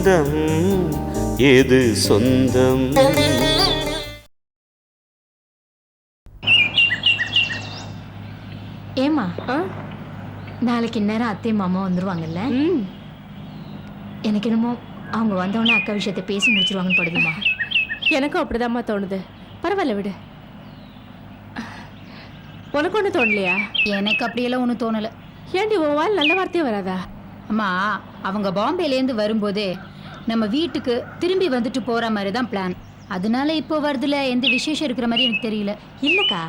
பந்தம் எது சொந்தம்? ஏமா? நாளைக்கு இந்நேரம் அத்தை மாமா வந்துருவாங்கல்ல? எனக்கு என்னமோ அவங்க வந்தவொடனே அக்கா விஷயத்தை பேசி முடிச்சிருவாங்கன்னு படுதுமா எனக்கும் அப்படிதாம்மா தோணுது. பரவாயில்ல விடு. உனக்கு ஒன்றும் தோணலையா? எனக்கு அப்படியெல்லாம் ஒன்றும் தோணலை. ஏண்டி உன் வாயில் நல்ல வார்த்தையே வராதா? அம்மா அவங்க பாம்பேலேருந்து வரும்போதே நம்ம வீட்டுக்கு திரும்பி வந்துட்டு போற மாதிரி தான் பிளான் அதனால இப்போ வருதுல எந்த விசேஷம் இருக்கிற மாதிரி எனக்கு தெரியல. இல்லக்கா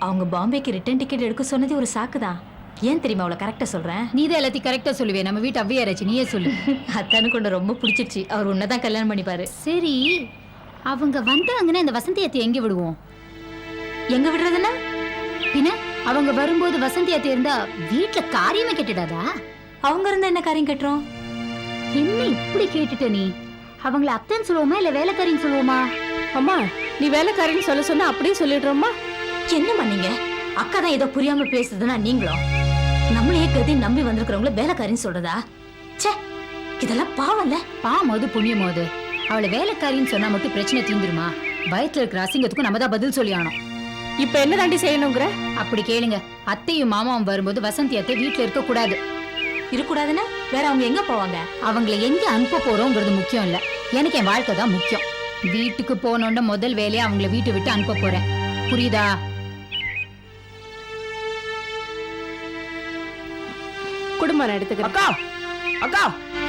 அவங்க பாம்பேக்கு ரிட்டர்ன் டிக்கெட் எடுக்க சொன்னது ஒரு சாக்கு தான். ஏன் தெரியுமா அவளை கரெக்டாக சொல்கிறேன் நீ தான் எல்லாத்தையும் கரெக்டாக சொல்லுவே நம்ம வீட்டு அவ்வையாராச்சு நீயே சொல்லு. அத்தானுக்கு ஒன்று ரொம்ப பிடிச்சிருச்சு. அவர் உன்னை தான் கல்யாணம் பண்ணிப்பாரு. சரி அவங்க வந்தாங்கன்னா இந்த வசந்தியத்தை எங்கே விடுவோம்? எங்க விடுறதுன்னா? பின்ன அவங்க வரும்போது வசந்தியத்தை இருந்தா வீட்டுல காரியமே கெட்டுடாதா? அவங்க இருந்தா என்ன காரியம் கட்டுறோம்? என்ன இப்படி கேட்டுட்ட நீ? அவங்கள அத்தைன்னு சொல்லுவோமா இல்ல வேலைக்காரின்னு சொல்லுவோமா? அம்மா நீ வேலைக்காரின்னு சொல்ல சொன்னா அப்படியே சொல்லிடுறோம்மா. என்னம்மா நீங்க? அக்கா தான் ஏதோ புரியாம பேசுதுன்னா நீங்களும் நம்மளையே கருதி நம்பி வந்திருக்கிறவங்கள வேலைக்காரின்னு சொல்றதா? ச்சே இதெல்லாம் பாவம்ல. பாமோது புண்ணியமோது அவளை வேலைக்காரின்னு சொன்னா மட்டும் பிரச்சனை தீந்துருமா வயிற்றுல இருக்கிற அசிங்கத்துக்கும் நம்ம தான் பதில் சொல்லி ஆனோம் இப்போ என்ன தாண்டி செய்யணுங்கிற? அப்படி கேளுங்க. அத்தையும் மாமாவும் வரும்போது வசந்தி அத்தை வீட்டுல இருக்க கூடாது இருக்கக்கூடாதுன்னா வேற அவங்க எங்க போவாங்க? அவங்கள எங்க அனுப்ப போறோங்கிறது முக்கியம் இல்ல. எனக்கு என் வாழ்க்கை தான் முக்கியம். வீட்டுக்கு போனோண்ட முதல் வேலையை அவங்கள வீட்டை விட்டு அனுப்ப போறேன். புரியுதா? குடும்பம் நான் எடுத்துக்கிறேன். அக்கா! அக்கா!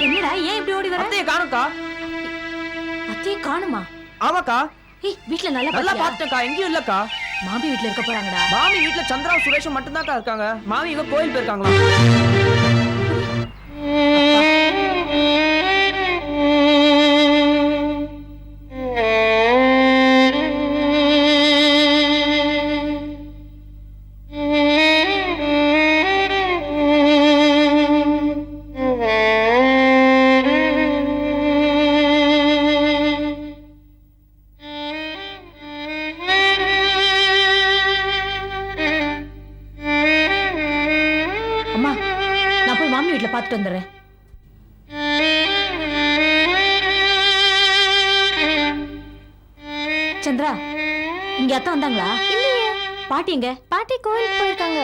என்னடா ஏன் இப்படி ஓடி வர? அத்தைய காணுக்கா அத்தையே காணுமா? ஆமாக்கா. ஏய் வீட்ல நல்லா நல்லா பாத்தியா? பாத்துட்டேக்கா எங்கேயும் இல்லக்கா. மாமி வீட்ல இருக்க போறாங்கடா. மாமி வீட்ல சந்திரா சுரேஷும் மட்டும்தான்க்கா இருக்காங்க. மாமி இங்க கோயில் போயிருக்காங்களா? அம்மா நான் போய் மாமி வீட்ல பாத்துட்டு வந்துடுறேன். சந்திரா இங்க அத்தை வந்தாங்களா? பாட்டி எங்க? பாட்டி கோயிலுக்கு போயிருக்காங்க.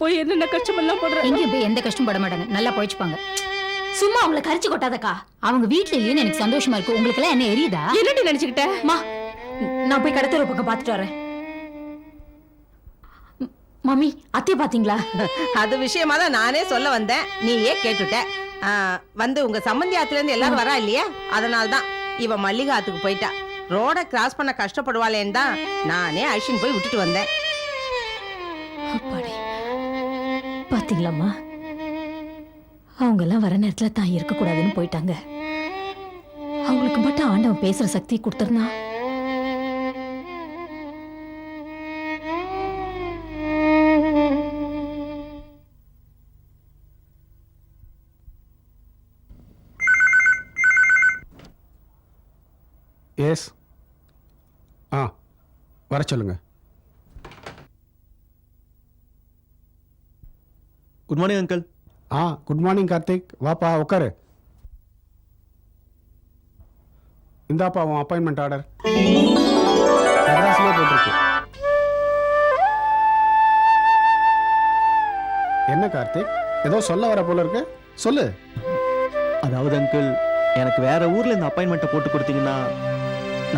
போய் என்னென்ன கஷ்டமெல்லாம் படுறாங்க எங்கேயும் போய் எந்த கஷ்டம் பட மாட்டாங்க நல்லா போயிச்சுப்பாங்க சும்மா அவங்கள கரிச்சு கொட்டாதக்கா. அவங்க வீட்டுல இல்லைன்னு எனக்கு சந்தோஷமா இருக்கு. உங்களுக்கு எல்லாம் என்ன எரியுதா? என்னடி நினைச்சுக்கிட்ட? மா நான் போய் கடத்தர பக்கம் பார்த்துட்டு வரேன். மம்மி அத்தைய பாத்தீங்களா அது விஷயமா தான் நானே சொல்ல வந்தேன். நீயே கேட்டுட்ட. வந்து உங்க ஆத்துல இருந்து எல்லாரும் வரா இல்லையா? அதனால தான் இவ மல்லிகை ஆத்துக்கு போயிட்டா. ரோட கிராஸ் பண்ண கஷ்டப்படுவாளேன்னு தான் நானே அழிச்சின்னு போய் விட்டுட்டு வந்தேன். பாத்தீங்களாம்மா? அவங்கெல்லாம் வர நேரத்துல தான் இருக்கக்கூடாதுன்னு போயிட்டாங்க. அவங்களுக்கு மட்டும் ஆண்டவன் பேசுற சக்தி கொடுத்துருந்தா? எஸ் ஆ வர சொல்லுங்கள் குட் மார்னிங் அங்கிள் ஆ குட் மார்னிங் கார்த்திக். வாப்பா உட்காரு இந்தாப்பா உன் அப்பாயின்மெண்ட் ஆர்டர் மெட்ராஸ்லேயே போட்டிருக்கு. என்ன கார்த்திக்? ஏதோ சொல்ல வர போல இருக்கு. சொல்லு. அதாவது அங்கிள் எனக்கு வேற ஊர்ல இந்த அப்பாயின்மெண்ட்டை போட்டு கொடுத்தீங்கன்னா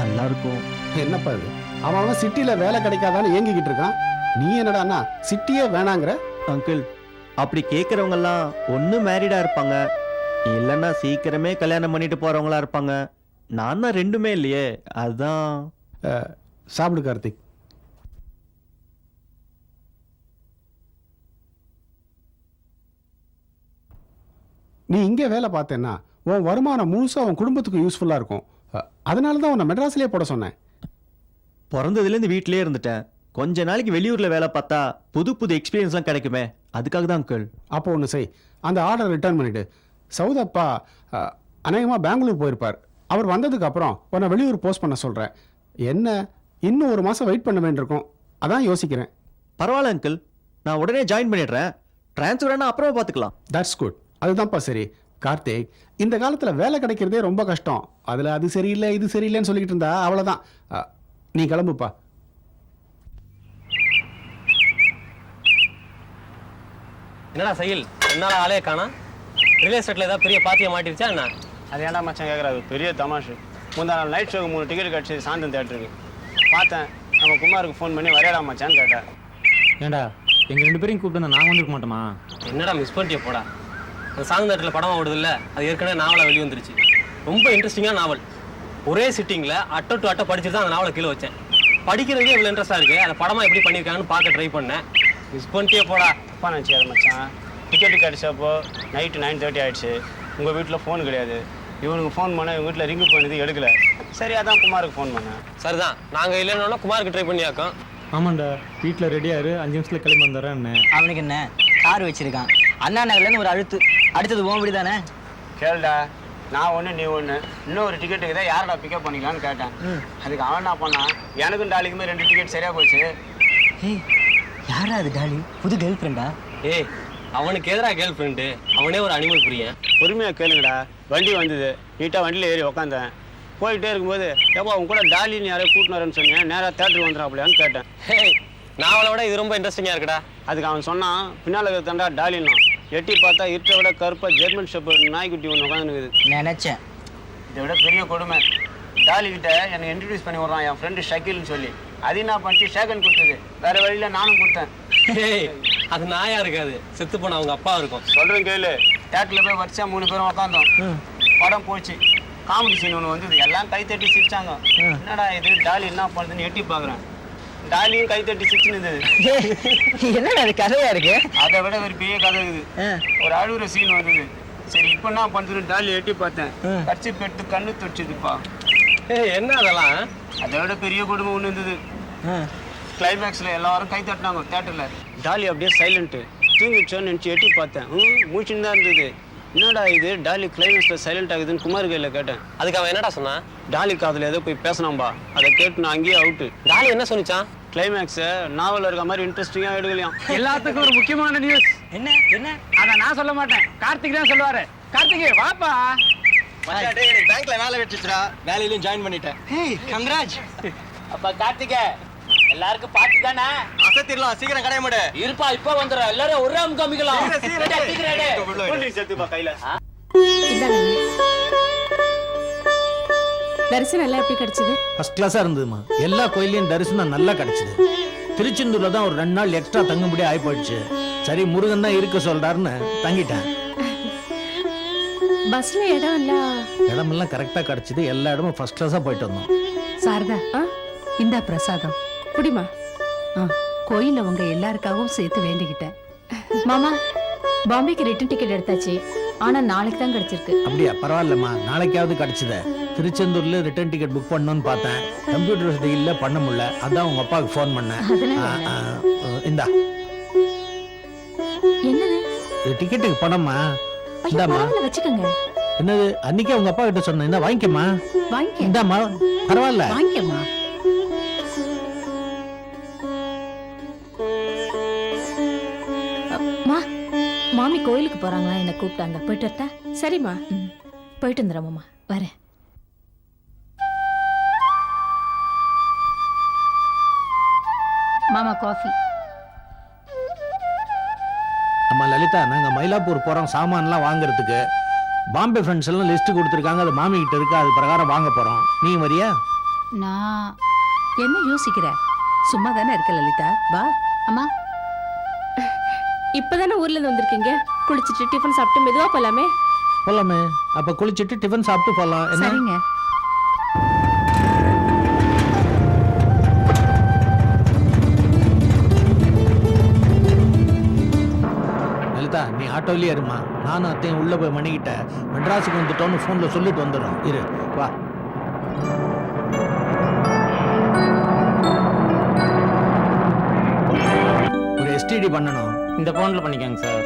நல்லா இருக்கும் என்னப்பா இது? அவன் அவன் சிட்டியில் வேலை கிடைக்காதான்னு ஏங்கிக்கிட்டு இருக்கான். நீ என்னடான்னா சிட்டியே வேணாங்கிற? அங்கிள் அப்படி கேட்குறவங்க எல்லாம் ஒன்று மேரிடா இருப்பாங்க. இல்லைன்னா சீக்கிரமே கல்யாணம் பண்ணிட்டு போறவங்களா இருப்பாங்க. நான் தான் ரெண்டுமே இல்லையே. அதான். சாப்பிடு கார்த்திக். நீ இங்கே வேலை பார்த்தேன்னா உன் வருமானம் முழுசாக உன் குடும்பத்துக்கு யூஸ்ஃபுல்லாக இருக்கும். அதனால தான் உன்னை மெட்ராஸ்லேயே போட சொன்னேன். பிறந்ததுலேருந்து வீட்டிலேயே இருந்துட்டேன். கொஞ்ச நாளைக்கு வெளியூர்ல வேலை பார்த்தா புது புது எக்ஸ்பீரியன்ஸ்லாம் கிடைக்குமே. அதுக்காக தான் அங்கிள் அப்போ ஒன்று செய். அந்த ஆர்டர் ரிட்டர்ன் பண்ணிவிடு சௌதப்பா அநேகமாக பெங்களூர் போயிருப்பார். அவர் வந்ததுக்கு அப்புறம் உன்னை வெளியூர் போஸ்ட் பண்ண சொல்கிறேன் என்ன? இன்னும் ஒரு மாதம் வெயிட் பண்ண வேண்டியிருக்கும். அதான் யோசிக்கிறேன். பரவாயில்ல அங்கிள் நான் உடனே ஜாயின் பண்ணிடுறேன். ட்ரான்ஸ்ஃபர் அப்புறமா பார்த்துக்கலாம் தட்ஸ் குட் அதுதான்ப்பா சரி. கார்த்திக் இந்த காலத்தில் வேலை கிடைக்கிறதே ரொம்ப கஷ்டம். அதில் அது சரியில்லை இது சரியில்லைன்னு சொல்லிக்கிட்டு இருந்தா அவ்வளோதான் நீ கிளம்புப்பா. என்னடா சைல்? என்னால ஆளே காணா. ரியல் எஸ்டேட்ல ஏதாவது பெரிய பாத்தியை மாட்டிருச்சா என்ன? அது ஏன்டா மச்சான் கேட்குறாரு பெரிய தமாஷு. முந்தா நாள் நைட் ஷோக்கு மூணு டிக்கெட் கிடச்சி சாந்தன் தேட்டருக்கு பார்த்தேன். நம்ம குமாருக்கு ஃபோன் பண்ணி வரையடா மச்சான்னு கேட்டேன் ஏண்டா எங்க ரெண்டு பேரையும் கூப்பிட்டு நாங்க வந்திருக்க மாட்டோமா? என்னடா மிஸ் பண்ணிட்டிய போடா. அந்த சாங் தேட்டரில் படமா ஓடுது இல்ல அது ஏற்கனவே நாவலா வெளியே வந்துருச்சு. ரொம்ப இன்ட்ரெஸ்டிங்கான நாவல். ஒரே சிட்டிங்கில் அட்டை டு அட்டை படிச்சுட்டு தான் அந்த நாவலை கீழே வச்சேன். படிக்கிறதுக்கே இவ்வளோ இன்ட்ரெஸ்டாக இருக்கு அதை படமா எப்படி பண்ணியிருக்காங்கன்னு பார்க்க ட்ரை பண்ணேன். மிஸ் பண்ணிட்டியே போடா. அப்பா நினச்சிக்காத மச்சான். டிக்கெட்டு கிடச்சப்போ நைட்டு நைன் தேர்ட்டி ஆயிடுச்சு. உங்கள் வீட்டில் ஃபோன் கிடையாது. இவனுக்கு ஃபோன் பண்ண இவங்க வீட்டில் ரிங்கு பண்ணது எடுக்கல. சரி அதான் குமாருக்கு ஃபோன் பண்ணேன். சரிதான். நாங்கள் இல்லைன்னா குமாருக்கு ட்ரை பண்ணியாக்கோம். ஆமாண்டா. வீட்டில் ரெடியாரு அஞ்சு நிமிஷத்துல கிளம்பி வந்துடுறேன் அவனுக்கு என்ன? கார் வச்சிருக்கான். அண்ணா நகர்லேருந்து ஒரு அழுத்து. அடுத்தது ஓம் வீடு தானே? கேளுடா. நான் ஒன்று நீ ஒன்று இன்னும் ஒரு டிக்கெட்டுக்கு தான் யாரடா பிக்கப் பண்ணிக்கலான்னு கேட்டேன். அதுக்கு அவன் என்ன பண்ணான்? எனக்கும் டாலிக்குமே ரெண்டு டிக்கெட் சரியாக போச்சு. யாரா அது டாலி? புது கேர்ள் ஃப்ரெண்டா ஏய் அவனுக்கு எதிரா கேர்ள் ஃப்ரெண்டு அவனே ஒரு அனிமல் புரியன் பொறுமையாக கேளுங்கடா. வண்டி வந்தது. நீட்டாக வண்டியில் ஏறி உக்காந்தேன். போயிட்டே இருக்கும்போது ஏப்பா உன் கூட டாலின்னு யாரையோ கூட்டினு வரேன்னு சொன்னேன். நேராக தேட்டருக்கு வந்துடாப்லையான்னு கேட்டேன். ஹேய் நாவலை விட இது ரொம்ப இன்ட்ரெஸ்டிங்காக இருக்குடா. அதுக்கு அவன் சொன்னான் பின்னால் இருக்கிறதாண்டா டாலின்னா எட்டி பார்த்தா இருட்டை விட கருப்பாக ஜெர்மன் ஷெப்பர்ட் நாய்க்குட்டி ஒன்று உட்காந்துருக்குது நினைச்சேன். இதை விட பெரிய கொடுமை. டாலி கிட்ட எனக்கு இன்ட்ரடியூஸ் பண்ணி விட்றான் என் ஃப்ரெண்டு ஷக்கீல்னு சொல்லி. அது என்ன பண்ணிச்சு ஷேகன் கொடுத்தது. வேற வழியில் நானும் கொடுத்தேன். அது நாயா இருக்காது. செத்து போன அவங்க அப்பா இருக்கும். சொல்கிறேன் கேளு. தேட்டரில் போய் வரிசா மூணு பேரும் உட்காந்தோம் படம் போச்சு. காமெடி சீன் ஒன்று வந்தது. எல்லாம் கை தட்டி சிரிச்சாங்க. என்னடா இது? டாலி என்ன பண்ணுதுன்னு எட்டி பார்க்குறேன் டாலியும் கை தட்டி சிரிச்சுன்னு என்னடா அது கதையா இருக்கு? அதை விட ஒரு பெரிய கதை இருக்குது ஒரு அழுகுற சீன் வந்தது. சரி இப்போ என்ன பண்ணுறதுன்னு டாலி எட்டி பார்த்தேன். கட்சி பெட்டு கண்ணு தொச்சுதுப்பா ஏய் என்ன அதெல்லாம்? அதை விட பெரிய குடும்பம் ஒன்று இருந்தது. கிளைமேக்ஸில் எல்லாரும் கை தட்டினாங்க தேட்டரில் டாலி அப்படியே சைலண்ட்டு தூங்கிச்சோன்னு நினச்சி எட்டி பார்த்தேன். ம் மூச்சுன்னு தான் இருந்தது. என்னடா இது? டாலி கிளைமேக்ஸில் சைலண்ட் ஆகுதுன்னு குமார் கையில் கேட்டேன். அதுக்கு அவன் என்னடா சொன்னான்? டாலி காதில் ஏதோ போய் பேசினாம்பா அதை கேட்டு நான் அங்கேயே அவுட்டு டாலி என்ன சொன்னிச்சான்? கிளைமேக்ஸை நாவலில் இருக்க மாதிரி இன்ட்ரெஸ்டிங்காக எடுக்கலையாம். எல்லாத்துக்கும் ஒரு முக்கியமான நியூஸ் என்ன? என்ன? அதை நான் சொல்ல மாட்டேன். கார்த்திக் தான் சொல்லுவாரு. கார்த்திகே வாப்பா. பேங்க்ல வேலை வெட்டுச்சுடா வேலையிலும் ஜாயின் பண்ணிட்டேன். கங்கராஜ் அப்பா கார்த்திகே எல்லாருக்கும் பாட்டு தானே? அசத்திரலாம் சீக்கிரம் கடைய மாடு. இருப்பா இப்ப வந்துடுற. எல்லாரும் ஒரே அமுக்கு அமிக்கலாம் சேர்த்துப்பா கையில். தரிசனம் எல்லாம் எப்படி கிடைச்சது? ஃபர்ஸ்ட் கிளாஸாக இருந்ததுமா எல்லா கோயிலையும் தரிசனம் நல்லா கிடைச்சது. திருச்செந்தூர்ல தான் ஒரு ரெண்டு நாள் எக்ஸ்ட்ரா தங்கும்படி ஆகி போயிடுச்சு சரி முருகன் தான் இருக்க சொல்றாருன்னு தங்கிட்டேன். பஸ்ல இடம் இல்ல. இடமெல்லாம் கரெக்டாக கிடைச்சது. எல்லா இடமும் ஃபர்ஸ்ட் கிளாஸாக போயிட்டு வந்தோம். சாரதா இந்தா பிரசாதம். புடிமா ஆ, கோயில்ல உங்க எல்லாருக்காகவும் சேர்த்து வேண்டிக்கிட்டேன் மாமா பாம்பேக்கு ரிட்டர்ன் டிக்கெட் எடுத்தாச்சு. ஆனா நாளைக்கு தான் கிடைச்சிருக்கு. அப்படியா பரவாயில்லம்மா. நாளைக்காவது கிடைச்சது. திருச்செந்தூர்ல ரிட்டர்ன் டிக்கெட் புக் பண்ணணும்னு பார்த்தேன். கம்ப்யூட்டர் வசதி இல்லை பண்ண முடியல. அதான் உங்க அப்பாவுக்கு ஃபோன் பண்ணேன். இந்தா. என்னது? டிக்கெட்டுக்கு பணம்மா ஐயோ இந்தாம்மா. வச்சுக்கோங்க. என்னது? அன்னைக்கே உங்க அப்பா கிட்ட சொன்னேன். இந்த வாங்கிக்கம்மா. வாங்கிக்க. இந்தாம்மா. பரவாயில்ல. வாங்கிக்கம்மா. என்ன கூப்பிட்டாங்க போயிட்டு வரட்டா? சரிம்மா. போயிட்டு வந்துடுறேன் மாமா. வரேன். மாமா காஃபி அம்மா லலிதா நாங்க மயிலாப்பூர் போறோம் சாமான்லாம் வாங்குறதுக்கு. பாம்பே ஃப்ரெண்ட்ஸ் எல்லாம் லிஸ்ட் கொடுத்துருக்காங்க அது மாமி கிட்ட இருக்கு அது பிரகாரம் வாங்க போறோம். நீ வரியா? நான் என்ன யோசிக்கிற? சும்மா தானே இருக்க லலிதா. வா. அம்மா இப்பதானே ஊர்ல இருந்து வந்திருக்கீங்க? குளிச்சிட்டு டிஃபன் சாப்பிட்டு மெதுவா போலாமே. போலாமே. அப்ப குளிச்சிட்டு டிஃபன் சாப்பிட்டு போலாம். சரிங்க. லலிதா நீ ஆட்டோலயே இருமா? நானும் அத்தையும் உள்ள போய் மணிக்கிட்ட மெட்ராஸுக்கு வந்துட்டோன்னு ஃபோன்ல சொல்லிட்டு வந்துடுறோம். இரு வா. ஒரு எஸ்டிடி பண்ணணும். இந்த ஃபோனில் பண்ணிக்கோங்க சார்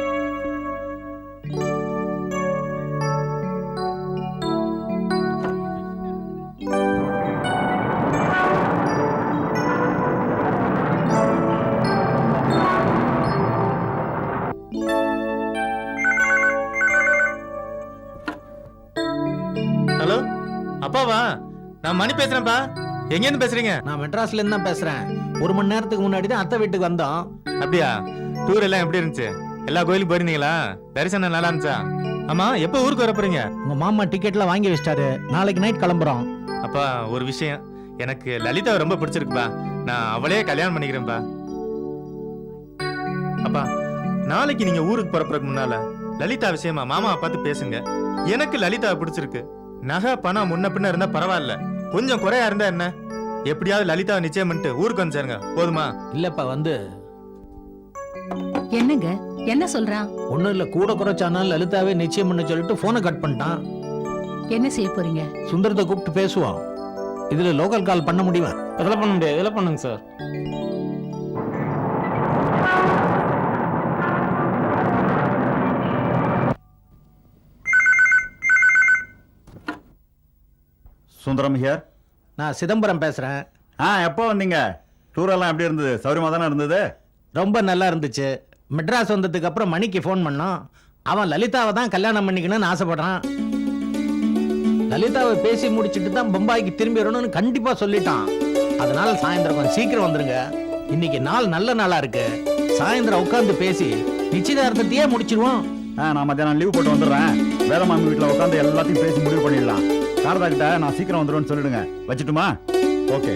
ஹலோ அப்பாவா? நான் மணி பேசுறேன்ப்பா. எங்கேருந்து பேசுறீங்க? நான் மெட்ராஸ்ல இருந்து தான் பேசுறேன். ஒரு மணி நேரத்துக்கு முன்னாடி தான் அத்தை வீட்டுக்கு வந்தோம். அப்படியா? டூர் எல்லாம் எப்படி இருந்துச்சு? எல்லா கோயிலுக்கும் போயிருந்தீங்களா? தரிசனம் நல்லா இருந்துச்சா? ஆமா எப்போ ஊருக்கு வர போறீங்க? உங்க மாமா டிக்கெட்லாம் வாங்கி வச்சிட்டாரு. நாளைக்கு நைட் கிளம்புறோம். அப்பா ஒரு விஷயம். எனக்கு லலிதாவை ரொம்ப பிடிச்சிருக்குப்பா. நான் அவளே கல்யாணம் பண்ணிக்கிறேன்ப்பா அப்பா நாளைக்கு நீங்க ஊருக்கு புறப்புறதுக்கு முன்னால லலிதா விஷயமா மாமாவை பார்த்து பேசுங்க. எனக்கு லலிதாவை பிடிச்சிருக்கு. நகை பணம் முன்ன பின்ன இருந்தா பரவாயில்ல. கொஞ்சம் குறையா இருந்தா என்ன? எப்படியாவது லலிதாவை நிச்சயம் பண்ணிட்டு ஊருக்கு வந்து சேருங்க போதுமா? இல்லப்பா வந்து என்னங்க? என்ன சொல்றான்? ஒண்ணும் இல்ல கூட குறைச்சானாலும் லலிதாவே நிச்சயம் பண்ண சொல்லிட்டு போனை கட் பண்ணிட்டான். என்ன செய்ய போறீங்க? சுந்தரத்தை கூப்பிட்டு பேசுவோம் இதுல லோக்கல் கால் பண்ண முடியுமா? இதெல்லாம் பண்ண முடியாது இதெல்லாம் பண்ணுங்க சார். சுந்தரம் ஹியர் நான் சிதம்பரம் பேசுறேன். ஆ எப்போ வந்தீங்க? டூரெல்லாம் எப்படி இருந்தது? சௌரியமாக தானே இருந்தது? ரொம்ப நல்லா இருந்துச்சு. மெட்ராஸ் வந்ததுக்கு அப்புறம் மணிக்கு ஃபோன் பண்ணோம். அவன் லலிதாவை தான் கல்யாணம் பண்ணிக்கணும்னு ஆசைப்படுறான். லலிதாவை பேசி முடிச்சுட்டு தான் பம்பாய்க்கு திரும்பி வரணும்னு கண்டிப்பா சொல்லிட்டான். அதனால சாயந்தரம் கொஞ்சம் சீக்கிரம் வந்துருங்க. இன்னைக்கு நாள் நல்ல நாளா இருக்கு. சாயந்தரம் உட்காந்து பேசி நிச்சயதார்த்தத்தையே முடிச்சிருவோம். ஆ நான் மத்தியானம் லீவ் போட்டு வந்துடுறேன். வேற மாமி வீட்டில் உட்காந்து எல்லாத்தையும் பேசி முடிவு பண்ணிடலாம். சாரதா கிட்ட நான் சீக்கிரம் வந்துடுவேன்னு சொல்லிடுங்க. வச்சுட்டுமா? ஓகே.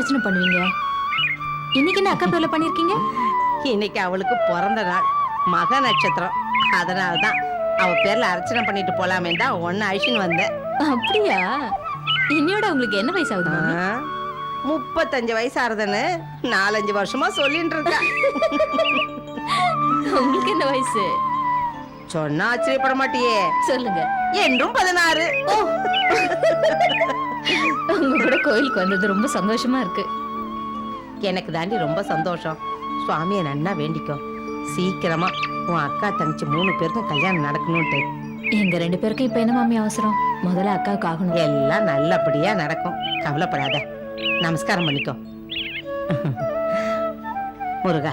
அர்ச்சனை பண்ணுவீங்க? இன்னைக்கு என்ன அக்கா பேர்ல பண்ணிருக்கீங்க? இன்னைக்கு அவளுக்கு பிறந்த நாள். மக நட்சத்திரம். அதனால தான் அவ பேர்ல அர்ச்சனை பண்ணிட்டு போலாமே தான் ஒன்னு அழிச்சுன்னு வந்தேன். அப்படியா? இன்னையோட உங்களுக்கு என்ன வயசு ஆகுது மாமி? முப்பத்தஞ்சு வயசு ஆறுதுன்னு நாலஞ்சு வருஷமா சொல்லிட்டு இருக்கா. உங்களுக்கு என்ன வயசு? சொன்னா ஆச்சரியப்பட மாட்டியே. சொல்லுங்க. என்றும் பதினாறு. உங்க கூட கோயிலுக்கு வந்தது ரொம்ப சந்தோஷமா இருக்கு. எனக்கு தாண்டி ரொம்ப சந்தோஷம். சுவாமியை நன்னா வேண்டிக்கோ. சீக்கிரமா உன் அக்கா தங்கச்சி மூணு பேருக்கும் கல்யாணம் நடக்கணும்ட்டு. எங்க ரெண்டு பேருக்கும் இப்ப என்ன மாமி அவசரம்? முதல்ல அக்காவுக்கு ஆகணும். எல்லாம் நல்லபடியா நடக்கும். கவலைப்படாத. நமஸ்காரம் பண்ணிக்கோ. முருகா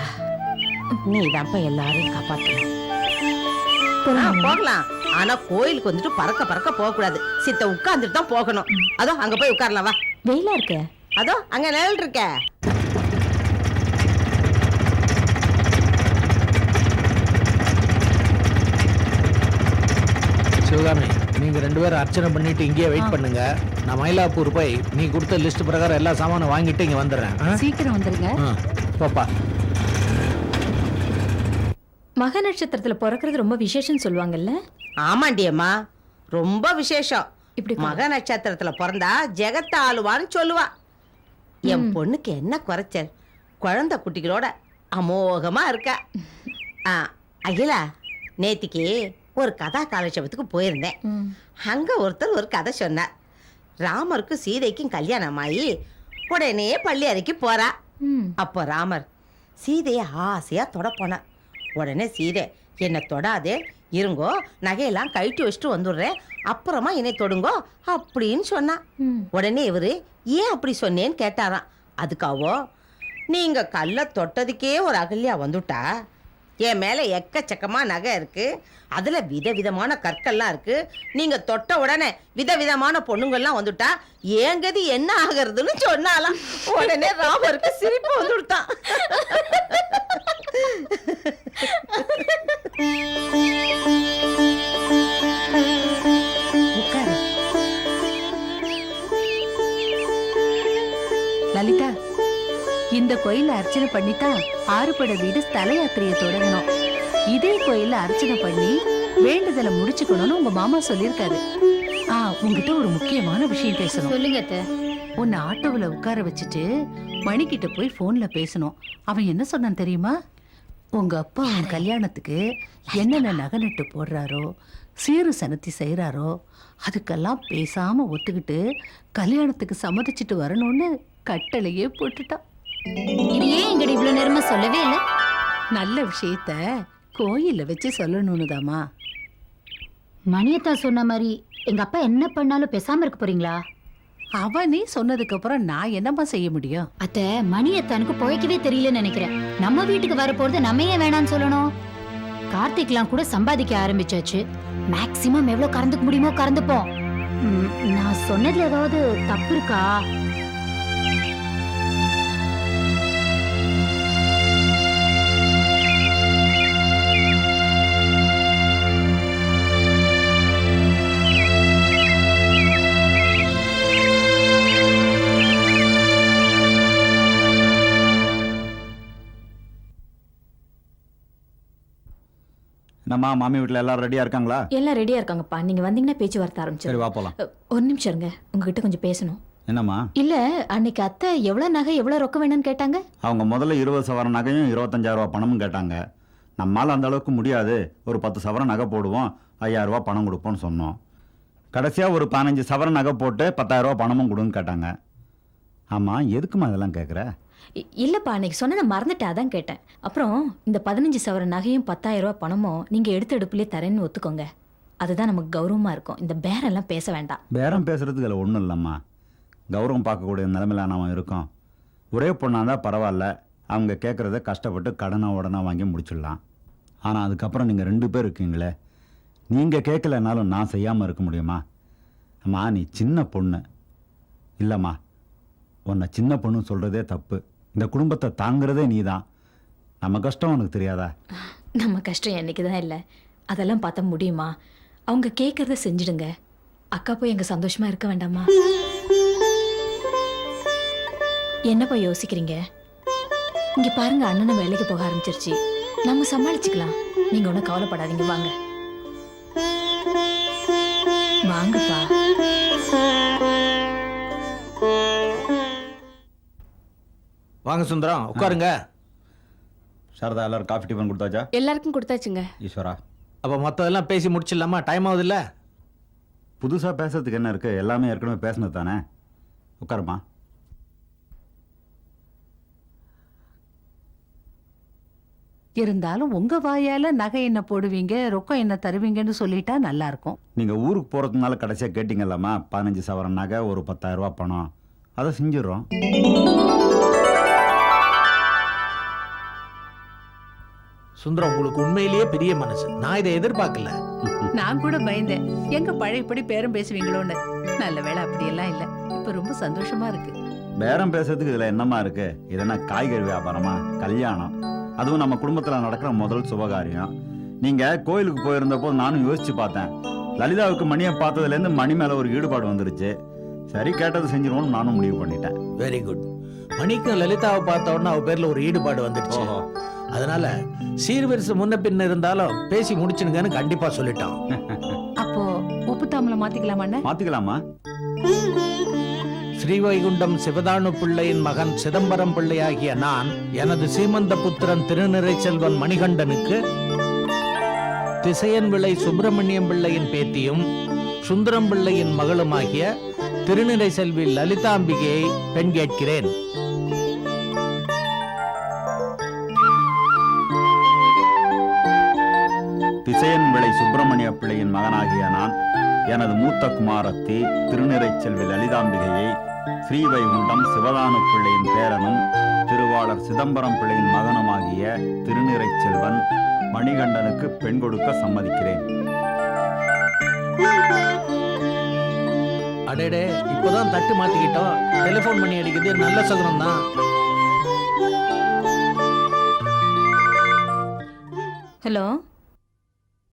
நீ தான்ப்பா எல்லாரையும் காப்பாற்றணும் ஆ, போகலாம். ஆனா கோயிலுக்கு வந்துட்டு பறக்க பறக்க போக கூடாது சித்த உட்கார்ந்துட்டு தான் போகணும். அதோ அங்க போய் உட்காரலாம் வா. வெயிலா இருக்க? அதோ அங்க நிழல் இருக்க. சிவகாமி நீங்க ரெண்டு பேரும் அர்ச்சனை பண்ணிட்டு இங்கேயே வெயிட் பண்ணுங்க. நான் மயிலாப்பூர் போய் நீ கொடுத்த லிஸ்ட் பிரகாரம் எல்லா சாமானும் வாங்கிட்டு இங்க வந்துடுறேன்? சீக்கிரம் வந்துருங்க. போப்பா. மக நட்சத்திரத்துல பிறக்கிறது ரொம்ப விசேஷம் சொல்லுவாங்கல்ல? ஆமாண்டி அம்மா. ரொம்ப விசேஷம். இப்படி மக நட்சத்திரத்துல பிறந்தா ஜெகத்த ஆளுவான்னு சொல்லுவா. என் பொண்ணுக்கு என்ன குறைச்சல்? குழந்தை குட்டிகளோட அமோகமா இருக்கா. ஆ, அகிலா நேத்திக்கு ஒரு கதா காலட்சேபத்துக்கு போயிருந்தேன். அங்க ஒருத்தர் ஒரு கதை சொன்னார். ராமருக்கும் சீதைக்கும் கல்யாணம் ஆகி உடனே பள்ளி அறைக்கு போறா. ம். அப்போ ராமர் சீதையை ஆசையா தொட போனார் உடனே சீதை என்னை தொடாதே. இருங்கோ நகையெல்லாம் கழட்டி வச்சுட்டு வந்துடுறேன். அப்புறமா என்னை தொடுங்கோ அப்படின்னு சொன்னா. உடனே இவரு ஏன் அப்படி சொன்னேன்னு கேட்டாராம். அதுக்காவோ நீங்க கல்லை தொட்டதுக்கே ஒரு அகல்யா வந்துட்டா. என் மேல எக்கச்சக்கமா நகை இருக்கு. அதுல விதவிதமான கற்கள்லாம் இருக்கு. நீங்க தொட்ட உடனே விதவிதமான பொண்ணுங்கள்லாம் வந்துட்டா. ஏங்கதி என்ன ஆகுறதுன்னு சொன்னாலாம். உடனே ராமருக்கு சிரிப்பு வந்துடுத்தான். உட்காரு. லலிதா இந்த கோயில்ல அர்ச்சனை பண்ணித்தான் ஆறுபட வீடு ஸ்தல யாத்திரையை தொடங்கணும் இதே கோயில்ல அர்ச்சனை பண்ணி வேண்டுதலை முடிச்சுக்கணும்னு உங்க மாமா சொல்லியிருக்காரு. ஆ உங்ககிட்ட ஒரு முக்கியமான விஷயம் பேசணும். சொல்லுங்க அத்தை. உன்னை ஆட்டோவுல உட்கார வச்சுட்டு மணிக்கிட்ட போய் போன்ல பேசணும். அவன் என்ன சொன்னான் தெரியுமா? உங்க அப்பா உன் கல்யாணத்துக்கு என்னென்ன நகை நட்டு போடுறாரோ சீரு சனத்தி செய்றாரோ அதுக்கெல்லாம் பேசாம ஒத்துக்கிட்டு கல்யாணத்துக்கு சம்மதிச்சுட்டு வரணும்னு கட்டளையே போட்டுட்டான் இது ஏன் எங்கடி இவ்வளவு நேரமா சொல்லவே இல்ல? நல்ல விஷயத்த கோயில்ல வச்சு சொல்லணும்னுதாம்மா. மணியத்தா சொன்ன மாதிரி எங்க அப்பா என்ன பண்ணாலும் பேசாம இருக்க போறீங்களா? அவனே சொன்னதுக்கு அப்புறம் நான் என்னம்மா செய்ய முடியும்? அத்தை மணியத்தானுக்கு பிழைக்கவே தெரியலன்னு நினைக்கிறேன். நம்ம வீட்டுக்கு வர போறது நம்ம ஏன் வேணாம்னு சொல்லணும்? கார்த்திக்லாம் கூட சம்பாதிக்க ஆரம்பிச்சாச்சு. மேக்சிமம் எவ்வளவு கறந்துக்க முடியுமோ கறந்துப்போம். ம், நான் சொன்னதுல ஏதாவது தப்பு இருக்கா? என்னம்மா மாமி வீட்டில் எல்லாரும் ரெடியாக இருக்காங்களா? எல்லாம் ரெடியா இருக்காங்கப்பா. நீங்க வந்தீங்கன்னா பேச்சுவார்த்தை சரி ஆரம்பிச்சிடும் வா போகலாம் ஒரு நிமிஷம் இருங்க. உங்ககிட்ட கொஞ்சம் பேசணும். என்னம்மா? இல்ல அன்னைக்கு அத்தை எவ்வளவு நகை எவ்வளவு ரொக்கம் வேணும்னு கேட்டாங்க? அவங்க முதல்ல இருபது சவரன் நகையும் இருபத்தஞ்சாயிரம் ரூபாய் பணமும் கேட்டாங்க. நம்மால் அந்த அளவுக்கு முடியாது. ஒரு பத்து சவரன் நகை போடுவோம். ஐயாயிரம் ரூபாய் பணம் கொடுப்போம்னு சொன்னோம். கடைசியாக ஒரு பதினஞ்சு சவரன் நகை போட்டு பத்தாயிரம் ரூபாய் பணமும் கொடுன்னு கேட்டாங்க. ஆமாம் எதுக்குமா இதெல்லாம் கேட்குற இல்லைப்பா அன்னைக்கு சொன்னதை மறந்துட்டேன் அதான் கேட்டேன். அப்புறம் இந்த பதினஞ்சு சவர நகையும் பத்தாயிரம் ரூபா பணமும் நீங்கள் எடுத்த எடுப்புலேயே தரேன்னு ஒத்துக்கோங்க. அதுதான் நமக்கு கௌரவமாக இருக்கும். இந்த பேரெல்லாம் பேச வேண்டாம். பேரம் பேசுறதுக்கு அதில் ஒன்றும் இல்லைம்மா. கௌரவம் பார்க்கக்கூடிய நிலைமையில நாம் இருக்கோம். ஒரே பொண்ணாக இருந்தால் பரவாயில்ல. அவங்க கேட்குறத கஷ்டப்பட்டு கடனை உடனே வாங்கி முடிச்சிடலாம். ஆனால் அதுக்கப்புறம் நீங்கள் ரெண்டு பேர் இருக்கீங்களே. நீங்கள் கேட்கலனாலும் நான் செய்யாமல் இருக்க முடியுமா? அம்மா நீ சின்ன பொண்ணு. இல்லைம்மா உன்னை சின்ன பொண்ணு சொல்கிறதே தப்பு. இந்த குடும்பத்தை தாங்கிறதே நீ தான் நம்ம கஷ்டம் உனக்கு தெரியாதா? நம்ம கஷ்டம் என்னைக்கு தான் இல்லை. அதெல்லாம் பார்த்தா முடியுமா? அவங்க கேட்கறத செஞ்சிடுங்க. அக்கா போய் எங்க சந்தோஷமா இருக்க வேண்டாமா? என்னப்பா யோசிக்கிறீங்க? இங்க பாருங்க அண்ணனும் வேலைக்கு போக ஆரம்பிச்சிருச்சு. நம்ம சமாளிச்சுக்கலாம். நீங்க ஒன்றும் கவலைப்படாதீங்க. வாங்க. வாங்கப்பா. வாங்க சுந்தரம் உட்காருங்க. சாரதா எல்லாரும் காஃபி டிஃபன் கொடுத்தாச்சா? எல்லாருக்கும் கொடுத்தாச்சுங்க. ஈஸ்வரா. அப்போ மற்றதெல்லாம் பேசி முடிச்சிடலாமா? டைம் ஆகுதுல்ல? புதுசாக பேசுறதுக்கு என்ன இருக்குது எல்லாமே ஏற்கனவே பேசினது தானே? உட்காருமா இருந்தாலும் உங்க வாயால நகை என்ன போடுவீங்க ரொக்கம் என்ன தருவீங்கன்னு சொல்லிட்டா நல்லா இருக்கும் நீங்கள் ஊருக்கு போகிறதுனால கடைசியாக கேட்டிங்கல்லம்மா பதினஞ்சு சவரன் நகை ஒரு பத்தாயிரம் ரூபாய் பணம். அதை செஞ்சிடுறோம். சுந்தரம் உங்களுக்கு உண்மையிலேயே பெரிய மனசு. நான் இதை எதிர்பார்க்கல. நான் கூட பயந்தேன். எங்க பழையபடி பேரம் பேசுவீங்களோன்னு. நல்ல வேளை அப்படியெல்லாம் இல்ல. இப்ப ரொம்ப சந்தோஷமா இருக்கு. பேரம் பேசுறதுக்கு இதில் என்னம்மா இருக்குது இதென்ன காய்கறி வியாபாரமா? கல்யாணம். அதுவும் நம்ம குடும்பத்தில் நடக்கிற முதல் சுபகாரியம். நீங்கள் கோயிலுக்கு போயிருந்தப்போ நானும் யோசிச்சு பார்த்தேன். லலிதாவுக்கு மணியை பார்த்ததுலேருந்து மணி மேலே ஒரு ஈடுபாடு வந்துருச்சு. சரி கேட்டது செஞ்சிருவோம்னு நானும் முடிவு பண்ணிட்டேன். வெரி குட் மணிக்கும் லலிதாவை பார்த்த உடனே அவ பேர்ல ஒரு ஈடுபாடு வந்துடுச்சு. அதனால சீர்வரிசை முன்ன பின்ன இருந்தாலும் பேசி முடிச்சுனுங்கன்னு கண்டிப்பா சொல்லிட்டான். அப்போ உப்பு தாமலை மாத்திக்கலாமா? மாற்றிக்கலாமா ஸ்ரீவைகுண்டம் சிவதானு பிள்ளையின் மகன் சிதம்பரம் பிள்ளையாகிய நான் எனது சீமந்த புத்திரன் திருநிறை செல்வன் மணிகண்டனுக்கு திசையன் விளை சுப்பிரமணியம் பிள்ளையின் பேத்தியும் சுந்தரம் பிள்ளையின் மகளுமாகிய திருநிறை செல்வி லலிதாம்பிகையை பெண் கேட்கிறேன். இசையன் விளை சுப்பிரமணிய பிள்ளையின் மகனாகிய நான் எனது மூத்த குமாரத்தி திருநிறைச் செல்வி லலிதாம்பிகையை ஸ்ரீவைகுண்டம் சிவதானு பிள்ளையின் பேரனும் திருவாளர் சிதம்பரம் பிள்ளையின் மகனுமாகிய திருநிறைச் செல்வன் மணிகண்டனுக்கு பெண் கொடுக்க சம்மதிக்கிறேன். அடேடே இப்போதான் தட்டு மாட்டிக்கிட்டோம் டெலிஃபோன் பண்ணி அடிக்கிறது நல்ல சகுனம் தான் ஹலோ